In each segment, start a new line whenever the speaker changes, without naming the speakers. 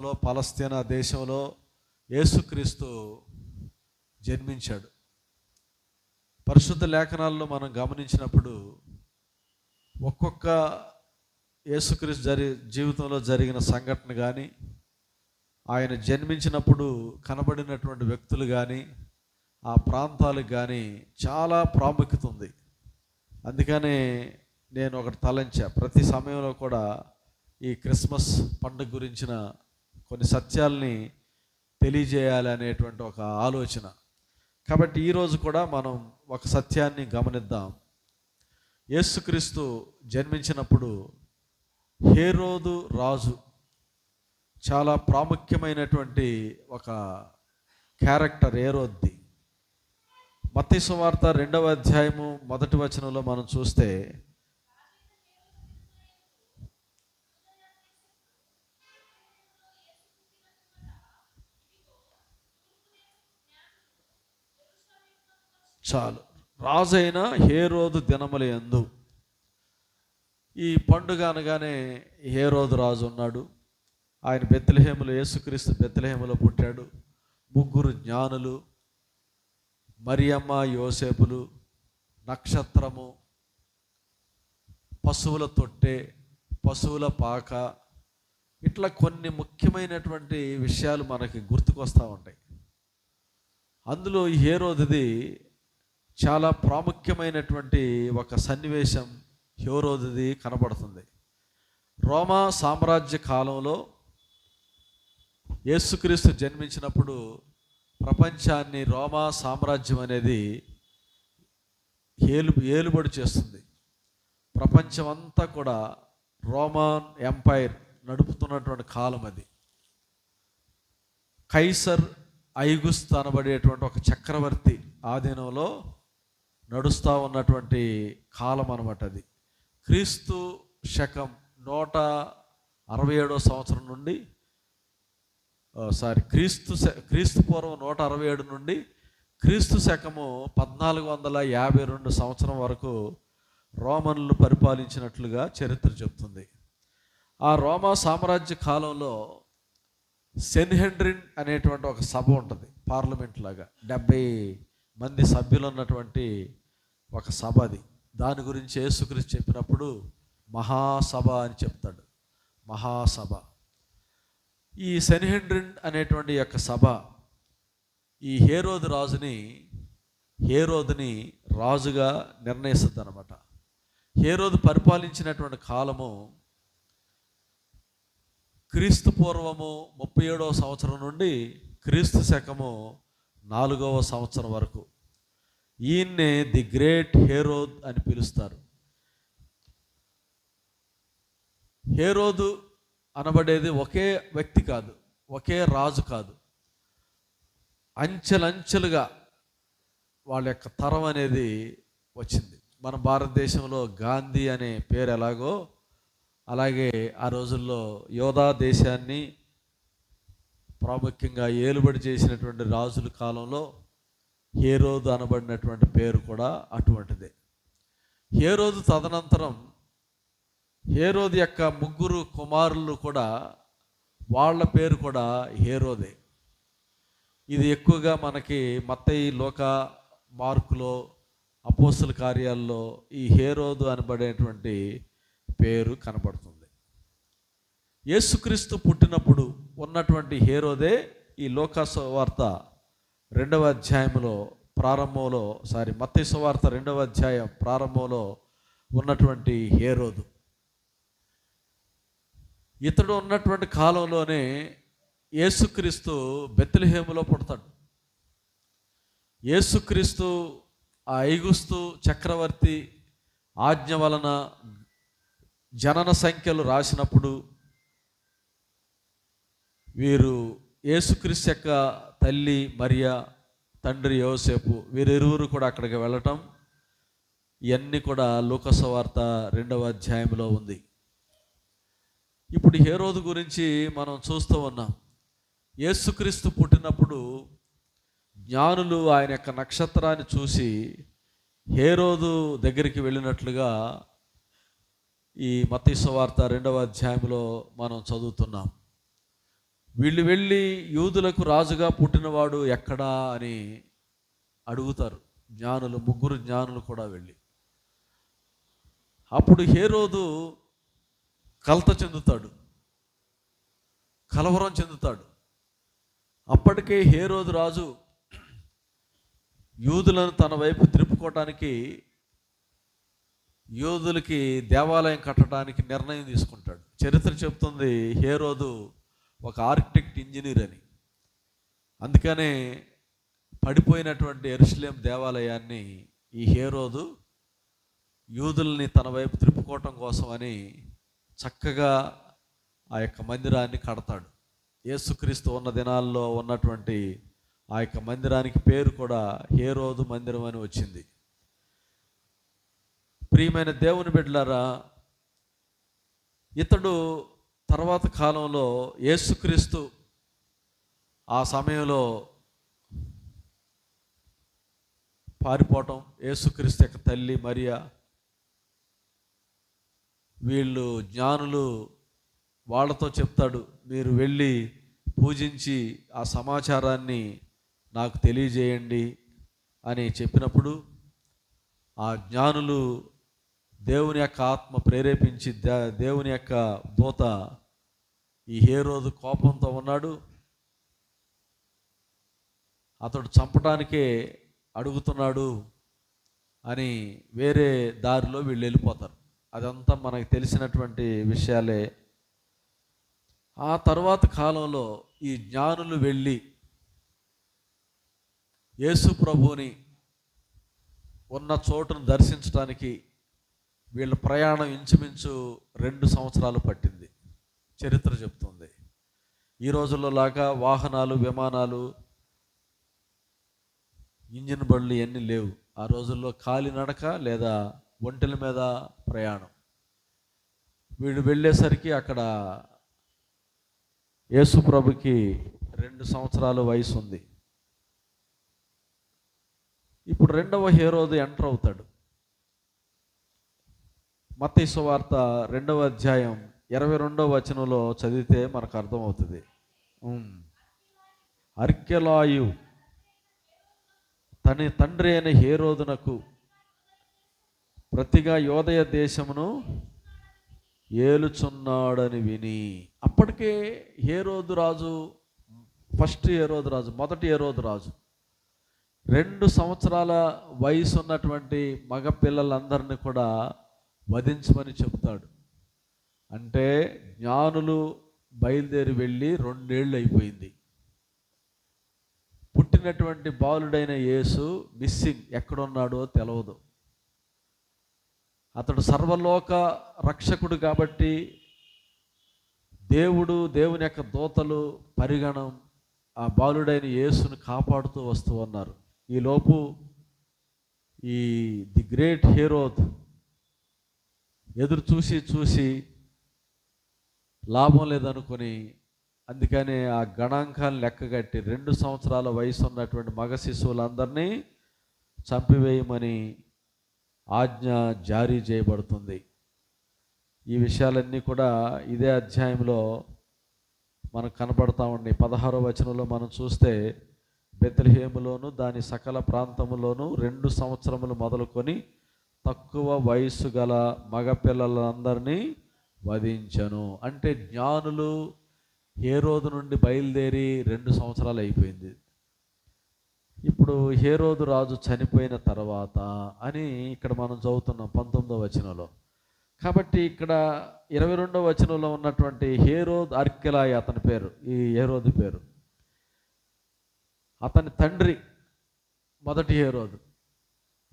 లో పలస్తీనా దేశంలో యేసుక్రీస్తు జన్మించాడు. పరిశుద్ధ లేఖనాల్లో మనం గమనించినప్పుడు ఒక్కొక్క యేసుక్రీస్తు జరి జీవితంలో జరిగిన సంఘటన కానీ ఆయన జన్మించినప్పుడు కనబడినటువంటి వ్యక్తులు కానీ ఆ ప్రాంతాలకు కానీ చాలా ప్రాముఖ్యత ఉంది. అందుకనే నేను ఒకటి తలంచా. ప్రతి సమయంలో కూడా ఈ క్రిస్మస్ పండుగ గురించిన కొన్ని సత్యాల్ని తెలియజేయాలి అనేటువంటి ఒక ఆలోచన. కాబట్టి ఈరోజు కూడా మనం ఒక సత్యాన్ని గమనిద్దాం. యేసుక్రీస్తు జన్మించినప్పుడు హేరోదు రాజు చాలా ప్రాముఖ్యమైనటువంటి ఒక క్యారెక్టర్ ఏరోద్ది మత్తి వార్త రెండవ అధ్యాయము మొదటి వచనంలో మనం చూస్తే చాలు. రాజైన హేరోదు దినముల యందు ఈ పండుగ అనగానే హేరోదు రాజు ఉన్నాడు. ఆయన బెత్తలహేములో యేసుక్రీస్తు బెత్తలహేములో పుట్టాడు. ముగ్గురు జ్ఞానులు మరియమ్మ యోసేపులు నక్షత్రము పశువుల తొట్టె పశువుల పాక ఇట్లా కొన్ని ముఖ్యమైనటువంటి విషయాలు మనకి గుర్తుకొస్తూ ఉంటాయి. అందులో ఈ రోజుది చాలా ప్రాముఖ్యమైనటువంటి ఒక సన్నివేశం హేరోదిది కనబడుతుంది. రోమా సామ్రాజ్య కాలంలో యేసుక్రీస్తు జన్మించినప్పుడు ప్రపంచాన్ని రోమా సామ్రాజ్యం అనేది ఏలు ఏలుబడి చేస్తుంది. ప్రపంచం అంతా కూడా రోమాన్ ఎంపైర్ నడుపుతున్నటువంటి కాలం అది. కైసర్ ఐగుస్ అనబడేటువంటి ఒక చక్రవర్తి ఆధీనంలో నడుస్తూ ఉన్నటువంటి కాలం అనమాట అది. క్రీస్తు శకం నూట అరవై ఏడో సంవత్సరం నుండి సారీ క్రీస్తు శ- క్రీస్తు పూర్వం నూట అరవై ఏడు నుండి క్రీస్తు శకము పద్నాలుగు వందల యాభై రెండు సంవత్సరం వరకు రోమన్లు పరిపాలించినట్లుగా చరిత్ర చెప్తుంది. ఆ రోమా సామ్రాజ్య కాలంలో సెన్హెండ్రిన్ అనేటువంటి ఒక సభ ఉంటుంది పార్లమెంట్ లాగా. డెబ్బై మంది సభ్యులు ఉన్నటువంటి ఒక సభ అది. దాని గురించి యేసుక్రీస్తు చెప్పినప్పుడు మహాసభ అని చెప్తాడు. మహాసభ. ఈ సెన్హెండ్రిన్ అనేటువంటి యొక్క సభ ఈ హేరోదు రాజుని హేరోదుని రాజుగా నిర్ణయిస్తుంది అనమాట హేరోదు పరిపాలించినటువంటి కాలము క్రీస్తు పూర్వము ముప్పై ఏడవ సంవత్సరం నుండి క్రీస్తు శకము నాలుగవ సంవత్సరం వరకు. ఈయన్నే ది గ్రేట్ హేరోద్ అని పిలుస్తారు. హేరోదు అనబడేది ఒకే వ్యక్తి కాదు ఒకే రాజు కాదు. అంచెలంచెలుగా వాళ్ళ యొక్క తరం అనేది వచ్చింది. మన భారతదేశంలో గాంధీ అనే పేరు ఎలాగో అలాగే ఆ రోజుల్లో యోధా దేశాన్ని ప్రాముఖ్యంగా ఏలుబడి చేసినటువంటి రాజుల కాలంలో హేరోదు అనబడినటువంటి పేరు కూడా అటువంటిదే. హేరోదు తదనంతరం హేరోదు యొక్క ముగ్గురు కుమారులు కూడా వాళ్ళ పేరు కూడా హేరోదే. ఇది ఎక్కువగా మనకి మత్తయి లోక మార్కులో అపోసల కార్యాల్లో ఈ హేరోదు అనబడేటువంటి పేరు కనబడుతుంది. యేసుక్రీస్తు పుట్టినప్పుడు ఉన్నటువంటి హేరోదే ఈ లోకాసు వార్త రెండవ అధ్యాయంలో ప్రారంభంలో సారీ మత్తయి వార్త రెండవ అధ్యాయం ప్రారంభంలో ఉన్నటువంటి హేరోదు. ఇతడు ఉన్నటువంటి కాలంలోనే యేసుక్రీస్తు బెత్తిలహేములో పుడతాడు. యేసుక్రీస్తు ఆ ఐగుస్తు చక్రవర్తి ఆజ్ఞ వలన జనన సంఖ్యలు రాసినప్పుడు వీరు యేసుక్రీస్తు యొక్క తల్లి మరియా తండ్రి యోసేపు వీరిరువురు కూడా అక్కడికి వెళ్ళటం ఇవన్నీ కూడా లోకసవార్త రెండవ అధ్యాయంలో ఉంది. ఇప్పుడు హేరోదు గురించి మనం చూస్తూ ఉన్నాం. యేసుక్రీస్తు పుట్టినప్పుడు జ్ఞానులు ఆయన యొక్క నక్షత్రాన్ని చూసి హేరోదు దగ్గరికి వెళ్ళినట్లుగా ఈ మతీశ్వార్త రెండవ అధ్యాయంలో మనం చదువుతున్నాం. వీళ్ళు వెళ్ళి యూదులకు రాజుగా పుట్టినవాడు ఎక్కడా అని అడుగుతారు. జ్ఞానులు ముగ్గురు జ్ఞానులు కూడా వెళ్ళి. అప్పుడు హేరోదు కలత చెందుతాడు. కలవరం చెందుతాడు. అప్పటికే హేరోదు రాజు యూదులను తన వైపు తిరుపుకోవటానికి యూదులకి దేవాలయం కట్టడానికి నిర్ణయం తీసుకుంటాడు. చరిత్ర చెప్తుంది హేరోదు ఒక ఆర్కిటెక్ట్ ఇంజనీర్ అని. అందుకనే పడిపోయినటువంటి ఎరుసలేం దేవాలయాన్ని ఈ హేరోదు యూదుల్ని తన వైపు త్రిప్పుకోవటం కోసం అని చక్కగా ఆ యొక్క మందిరాన్ని కడతాడు. యేసుక్రీస్తు ఉన్న దినాల్లో ఉన్నటువంటి ఆ యొక్క మందిరానికి పేరు కూడా హేరోదు మందిరం అని వచ్చింది. ప్రియమైన దేవుని బిడ్డలారా ఇతడు తర్వాత కాలంలో యేసుక్రీస్తు ఆ సమయంలో పారిపోవటం యేసుక్రీస్తు యొక్క తల్లి మరియా వీళ్ళు జ్ఞానులు వాళ్ళతో చెప్తాడు మీరు వెళ్ళి పూజించి ఆ సమాచారాన్ని నాకు తెలియజేయండి అని చెప్పినప్పుడు ఆ జ్ఞానులు దేవుని యొక్క ఆత్మ ప్రేరేపించి దే- దేవుని యొక్క దూత ఈ హేరోదు కోపంతో ఉన్నాడు. అతడు చంపడానికే అడుగుతున్నాడు అని వేరే దారిలో వీళ్ళు వెళ్ళిపోతారు. అదంతా మనకు తెలిసినటువంటి విషయాలే. ఆ తర్వాత కాలంలో ఈ జ్ఞానులు వెళ్ళి యేసు ప్రభువుని ఉన్న చోటును దర్శించడానికి వీళ్ళ ప్రయాణం ఇంచుమించు రెండు సంవత్సరాలు పట్టింది. చరిత్ర చెప్తుంది. ఈ రోజుల్లో లాగా వాహనాలు విమానాలు ఇంజిన్ బండ్లు ఇవన్నీ లేవు. ఆ రోజుల్లో కాలినడక లేదా ఒంటెల మీద ప్రయాణం. వీడు వెళ్ళేసరికి అక్కడ యేసుప్రభుకి రెండు సంవత్సరాల వయసు ఉంది. ఇప్పుడు రెండవ హేరోదు ఎంటర్ అవుతాడు. మత్తయి వార్త రెండవ అధ్యాయం ఇరవై రెండవ వచనంలో చదివితే మనకు అర్థమవుతుంది. అర్కెలాయు తన తండ్రి అయిన హేరోదునకు ప్రతిగా యోదయ దేశమును ఏలుచున్నాడని విని అప్పటికే హేరోదు రాజు ఫస్ట్ హేరోదు రాజు మొదటి హేరోదు రాజు రెండు సంవత్సరాల వయసు ఉన్నటువంటి మగపిల్లలందరినీ కూడా వధించమని చెబుతాడు అంటే జ్ఞానులు బయలుదేరి వెళ్ళి రెండేళ్ళు అయిపోయింది. పుట్టినటువంటి బాలుడైన యేసు మిస్సింగ్ ఎక్కడున్నాడో తెలవదు. అతడు సర్వలోక రక్షకుడు కాబట్టి దేవుడు దేవుని యొక్క దూతలు పరిగణం ఆ బాలుడైన యేసును కాపాడుతూ వస్తూ ఉన్నారు. ఈలోపు ఈ ది గ్రేట్ హీరో ఎదురు చూసి చూసి లాభం లేదనుకొని అందుకనే ఆ గణాంకాన్ని లెక్కగట్టి రెండు సంవత్సరాల వయసు ఉన్నటువంటి మగ శిశువులందరినీ చంపివేయమని ఆజ్ఞ జారీ చేయబడుతుంది. ఈ విషయాలన్నీ కూడా ఇదే అధ్యాయంలో మనకు కనపడతా ఉన్నాయి. పదహారో వచనంలో మనం చూస్తే బెత్లహేములోను దాని సకల ప్రాంతములోను రెండు సంవత్సరములు మొదలుకొని తక్కువ వయస్సు గల మగపిల్లలందరినీ వధించను. అంటే జ్ఞానులు ఏ రోజు నుండి బయలుదేరి రెండు సంవత్సరాలు అయిపోయింది. ఇప్పుడు హేరోదు రాజు చనిపోయిన తర్వాత అని ఇక్కడ మనం చదువుతున్నాం పంతొమ్మిదో వచనంలో. కాబట్టి ఇక్కడ ఇరవై రెండవ వచనంలో ఉన్నటువంటి హేరోద్ అర్కెలాయ్ అతని పేరు ఈ హేరోదు పేరు. అతని తండ్రి మొదటి హేరోదు.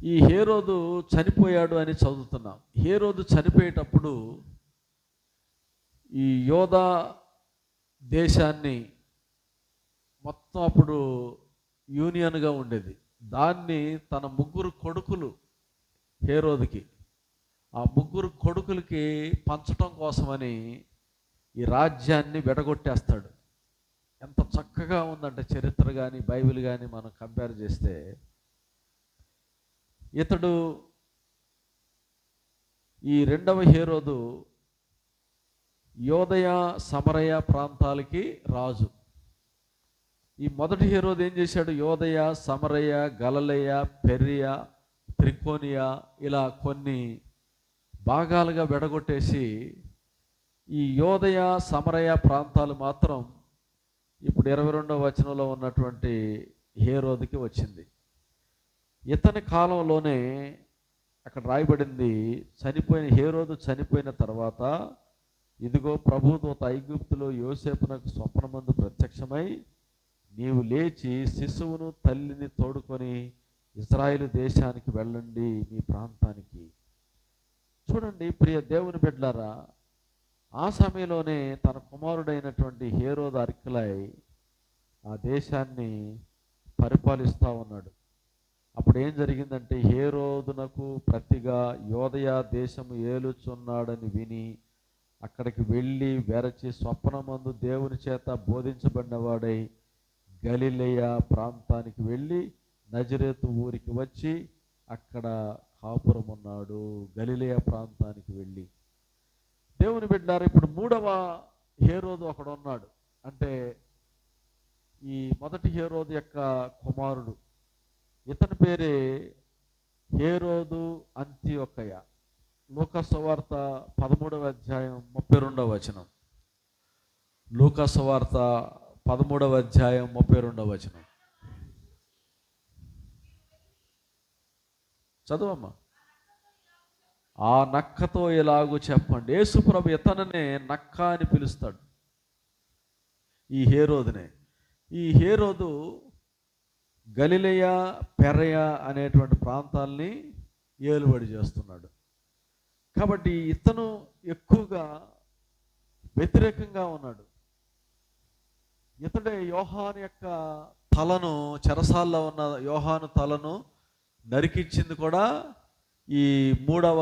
ఈ హేరోదు చనిపోయాడు అని చదువుతున్నాం. హేరోదు చనిపోయేటప్పుడు ఈ యోధా దేశాన్ని మొత్తం అప్పుడు యూనియన్గా ఉండేది. దాన్ని తన ముగ్గురు కొడుకులు హేరోదికి ఆ ముగ్గురు కొడుకులకి పంచటం కోసమని ఈ రాజ్యాన్ని విడగొట్టేస్తాడు. ఎంత చక్కగా ఉందంటే చరిత్ర కానీ బైబిల్ కానీ మనం కంపేర్ చేస్తే. ఇతడు ఈ రెండవ హేరోదు యోదయ సమరయ ప్రాంతాలకి రాజు. ఈ మొదటి హీరోది ఏం చేశాడు? యోదయ సమరయ గలలయ పెర్రియ త్రికోనియా ఇలా కొన్ని భాగాలుగా విడగొట్టేసి ఈ యోదయ సమరయ ప్రాంతాలు మాత్రం ఇప్పుడు ఇరవై రెండవ వచనంలో ఉన్నటువంటి హేరోదికి వచ్చింది. ఇతని కాలంలోనే అక్కడ రాయబడింది చనిపోయిన హేరోదు చనిపోయిన తర్వాత ఇదిగో ప్రభుదూత ఐగుప్తులో యోసేపునకు స్వప్నమందు ప్రత్యక్షమై నీవు లేచి శిశువును తల్లిని తోడుకొని ఇజ్రాయిల్ దేశానికి వెళ్ళండి మీ ప్రాంతానికి. చూడండి ప్రియ దేవుని బిడ్డలారా ఆ సమయంలోనే తన కుమారుడైనటువంటి హేరోద అరికలై ఆ దేశాన్ని పరిపాలిస్తూ ఉన్నాడు. అప్పుడు ఏం జరిగిందంటే హేరోదునకు ప్రతిగా యోదయ దేశము ఏలుచున్నాడని విని అక్కడికి వెళ్ళి వెరచి స్వప్నమందు దేవుని చేత బోధించబడినవాడై గలిలయ ప్రాంతానికి వెళ్ళి నజరేతు ఊరికి వచ్చి అక్కడ కాపురం ఉన్నాడు గలిలయ ప్రాంతానికి వెళ్ళి. దేవుని బిడ్డారు ఇప్పుడు మూడవ హేరోదు అక్కడ ఉన్నాడు అంటే ఈ మొదటి హేరోదు యొక్క కుమారుడు. ఇతని పేరే హేరోదు అంత్యొక్కయ్య లూకస్వార్త పదమూడవ అధ్యాయం ముప్పై రెండవ వచనం. లూకస్వార్త పదమూడవ అధ్యాయం ముప్పై రెండవ వచనం. చదువమ్మా. ఆ నక్కతో ఎలాగో చెప్పండి. యేసుప్రభు ఇతననే నక్క అని పిలుస్తాడు. ఈ హేరోదునే. ఈ హేరోదు గలిలయ పెరయ అనేటువంటి ప్రాంతాల్ని ఏలుబడి చేస్తున్నాడు. కాబట్టి ఇతను ఎక్కువగా వ్యతిరేకంగా ఉన్నాడు. ఇతడే యోహాను యొక్క తలను చెరసాల్లో ఉన్న యోహాను తలను నరికిచ్చింది కూడా ఈ మూడవ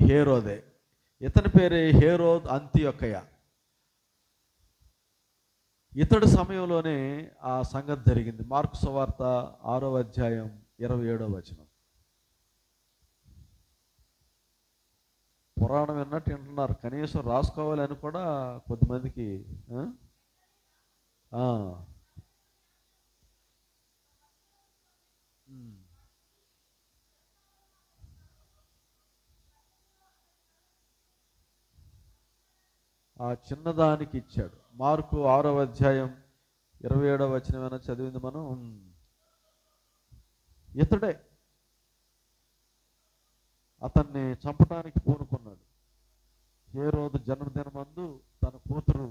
హేరోదే. ఇతని పేరే హేరో అంత్యొక్కయ. ఇతడు సమయంలోనే ఆ సంగతి జరిగింది. మార్కు సువార్త ఆరో అధ్యాయం ఇరవై ఏడో వచనం. పురాణం విన్నట్టు వింటున్నారు. కనీసం రాసుకోవాలని కూడా కొద్దిమందికి ఆ? ఆ. చిన్నదానికి ఇచ్చాడు. మార్కు ఆరవ అధ్యాయం ఇరవై ఏడవ వచనమైనా చదివింది మనం? ఇతడే. అతన్ని చంపడానికి పూనుకున్నాడు. ఏ రోజు జన్మదినమందు తన కూతురు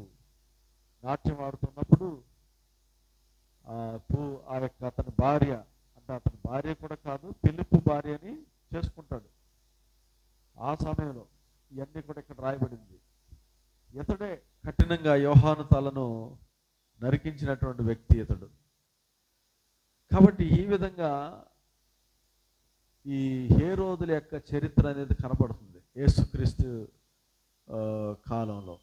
నాట్యం ఆడుతున్నప్పుడు ఆ పూ ఆ యొక్క అతని భార్య అంటే అతని భార్య కూడా కాదు పిలుపు భార్యని చేసుకుంటాడు. ఆ సమయంలో ఇవన్నీ కూడా ఇక్కడ రాయబడింది. ఇతడే కఠినంగా యోహాను తలను నరికించినటువంటి వ్యక్తి ఇతడు. కాబట్టి ఈ విధంగా ఈ హేరోదుల యొక్క చరిత్ర అనేది కనపడుతుంది యేసుక్రీస్తు కాలంలో.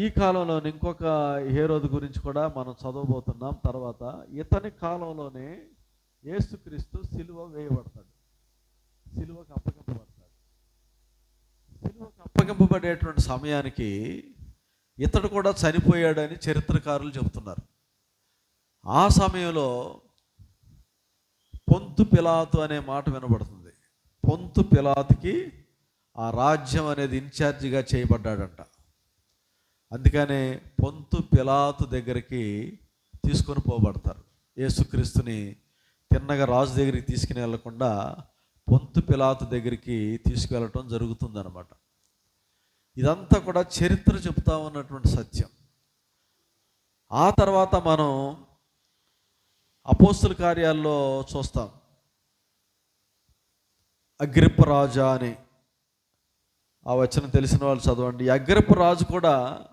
ఈ కాలంలో ఇంకొక హేరోదు గురించి కూడా మనం చదవబోతున్నాం. తర్వాత ఇతని కాలంలోనే యేసుక్రీస్తు సిలువ వేయబడతాడు. సిలువకు అప్పగింపబడతాడు. సిలువకు అప్పగింపబడేటువంటి సమయానికి ఇతడు కూడా చనిపోయాడని చరిత్రకారులు చెబుతున్నారు. ఆ సమయంలో పొంతు పిలాతు అనే మాట వినబడుతుంది. పొంతు పిలాతుకి ఆ రాజ్యం అనేది ఇన్ఛార్జిగా చేయబడ్డాడంట. అందుకనే పొంతు పిలాతు దగ్గరికి తీసుకొని పోబడతారు. యేసుక్రీస్తుని తిన్నగా రాజు దగ్గరికి తీసుకుని వెళ్ళకుండా పొంతు పిలాతు దగ్గరికి తీసుకువెళ్ళటం జరుగుతుందన్నమాట. ఇదంతా కూడా చరిత్ర చెప్తా ఉన్నటువంటి సత్యం. ఆ తర్వాత మనం అపోస్తుల కార్యాల్లో చూస్తాం. అగ్రిప్ప రాజా అని ఆ వచనం తెలిసిన వాళ్ళు చదవండి. అగ్రిప్ప రాజు కూడా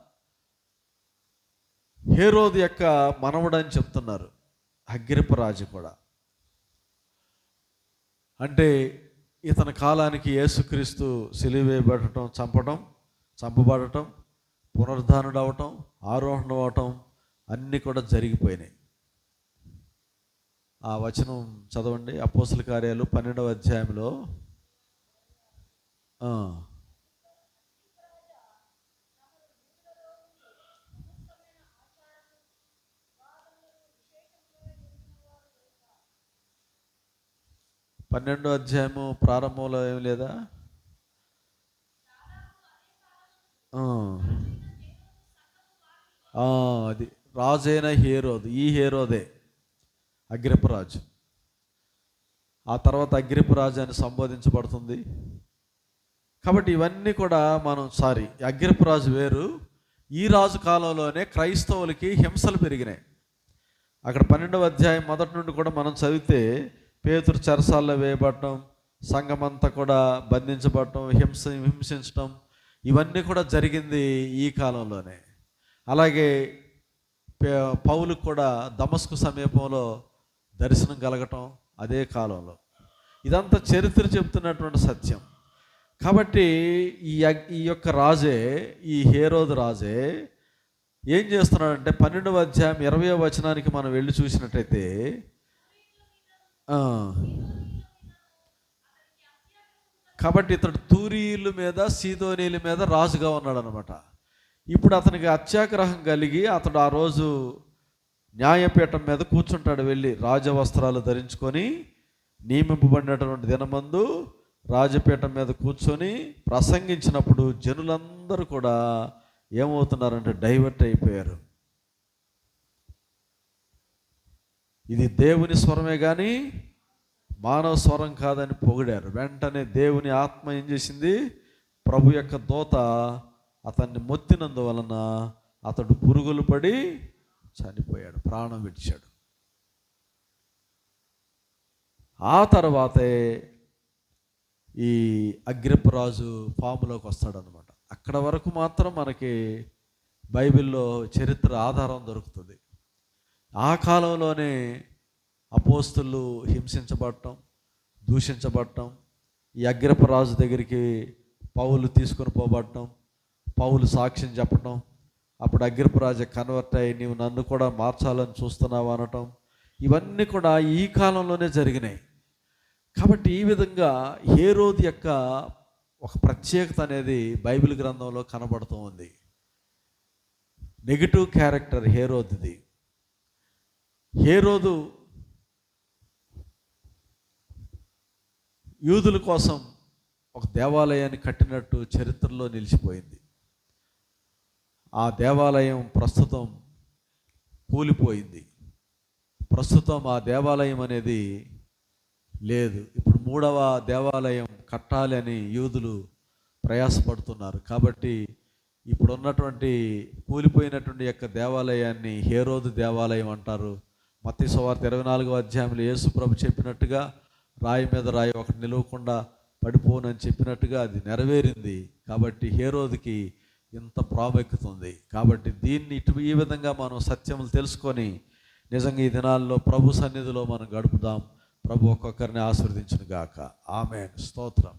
హేరోది యొక్క మనవడని చెప్తున్నారు. అగ్రిప్ప రాజు కూడా. అంటే ఇతని కాలానికి యేసుక్రీస్తు సిలివేయబడటం చంపడం చంపబడటం పునరుద్ధానుడు అవటం ఆరోహణం అవటం అన్నీ కూడా జరిగిపోయినాయి. ఆ వచనం చదవండి. అపోసల కార్యాలు పన్నెండవ అధ్యాయంలో. పన్నెండో అధ్యాయము ప్రారంభంలో ఏం లేదా? అది. రాజైన హేరోదు ఈ హీరోదే. అగ్రిపరాజు ఆ తర్వాత అగ్రిపరాజు అని సంబోధించబడుతుంది. కాబట్టి ఇవన్నీ కూడా మనం సారీ అగ్రిపరాజు వేరు. ఈ రాజు కాలంలోనే క్రైస్తవులకి హింసలు పెరిగినాయి. అక్కడ పన్నెండవ అధ్యాయం మొదటి నుండి కూడా మనం చదివితే పేతురు చెరసాల్లో వేయబడటం సంఘమంతా కూడా బంధించబడటం హింస హింసించటం ఇవన్నీ కూడా జరిగింది ఈ కాలంలోనే. అలాగే పౌలు కూడా దమస్కు సమీపంలో దర్శనం కలగటం అదే కాలంలో. ఇదంతా చరిత్ర చెప్తున్నటువంటి సత్యం. కాబట్టి ఈ యగ్- ఈ యొక్క రాజే ఈ హేరోద్ రాజే ఏం చేస్తున్నాడంటే పన్నెండవ అధ్యాయం ఇరవై వచనానికి మనం వెళ్ళి చూసినట్టయితే కాబట్టి ఇతడు తూరీల మీద సీదోనీల మీద రాజుగా ఉన్నాడు అనమాట ఇప్పుడు అతనికి అత్యాగ్రహం కలిగి అతడు ఆ రోజు న్యాయపీఠం మీద కూర్చుంటాడు వెళ్ళి రాజవస్త్రాలు ధరించుకొని నియమింపబడినటువంటి దినమందు రాజపీఠం మీద కూర్చొని ప్రసంగించినప్పుడు జనులందరూ కూడా ఏమవుతున్నారంటే డైవర్ట్ అయిపోయారు. ఇది దేవుని స్వరమే కానీ మానవ స్వరం కాదని పొగిడారు. వెంటనే దేవుని ఆత్మ ఏం చేసింది? ప్రభు యొక్క దోత అతన్ని మొత్తినందువలన అతడు పురుగులు పడి చనిపోయాడు ప్రాణం విడిచాడు. ఆ తర్వాతే ఈ అగ్రిపరాజు ఫామ్లోకి వస్తాడనమాట అక్కడ వరకు మాత్రం మనకి బైబిల్లో చరిత్ర ఆధారం దొరుకుతుంది. ఆ కాలంలోనే అపోస్తులు హింసించబడటం దూషించబడటం ఈ అగ్రపరాజు దగ్గరికి పౌలు తీసుకొని పోబడటం పౌలు సాక్ష్యం చెప్పటం అప్పుడు అగ్రపరాజు కన్వర్ట్ అయ్యి నీవు నన్ను కూడా మార్చాలని చూస్తున్నావు అనటం. ఇవన్నీ కూడా ఈ కాలంలోనే జరిగినాయి. కాబట్టి ఈ విధంగా హేరోది యొక్క ఒక ప్రత్యేకత అనేది బైబిల్ గ్రంథంలో కనబడుతూ ఉంది. Negative character హేరోద్ది. హేరోదు యూదుల కోసం ఒక దేవాలయాన్ని కట్టినట్టు చరిత్రలో నిలిచిపోయింది. ఆ దేవాలయం ప్రస్తుతం కూలిపోయింది. ప్రస్తుతం ఆ దేవాలయం అనేది లేదు. ఇప్పుడు మూడవ దేవాలయం కట్టాలి అని యూదులు ప్రయాసపడుతున్నారు. కాబట్టి ఇప్పుడు ఉన్నటువంటి కూలిపోయినటువంటి యొక్క దేవాలయాన్ని హేరోదు దేవాలయం అంటారు. మత్తి సువార్త ఇరవై నాలుగో అధ్యాయంలో యేసు ప్రభు చెప్పినట్టుగా రాయి మీద రాయి ఒకటి నిలవకుండా పడిపోనని చెప్పినట్టుగా అది నెరవేరింది. కాబట్టి హేరోదుకి ఇంత ప్రాముఖ్యత ఉంది కాబట్టి దీన్ని ఇటు ఈ విధంగా మనం సత్యములు తెలుసుకొని నిజంగా ఈ దినాల్లో ప్రభు సన్నిధిలో మనం గడుపుదాం. ప్రభు ఒక్కొక్కరిని ఆశీర్వదించును గాక ఆమె స్తోత్రం.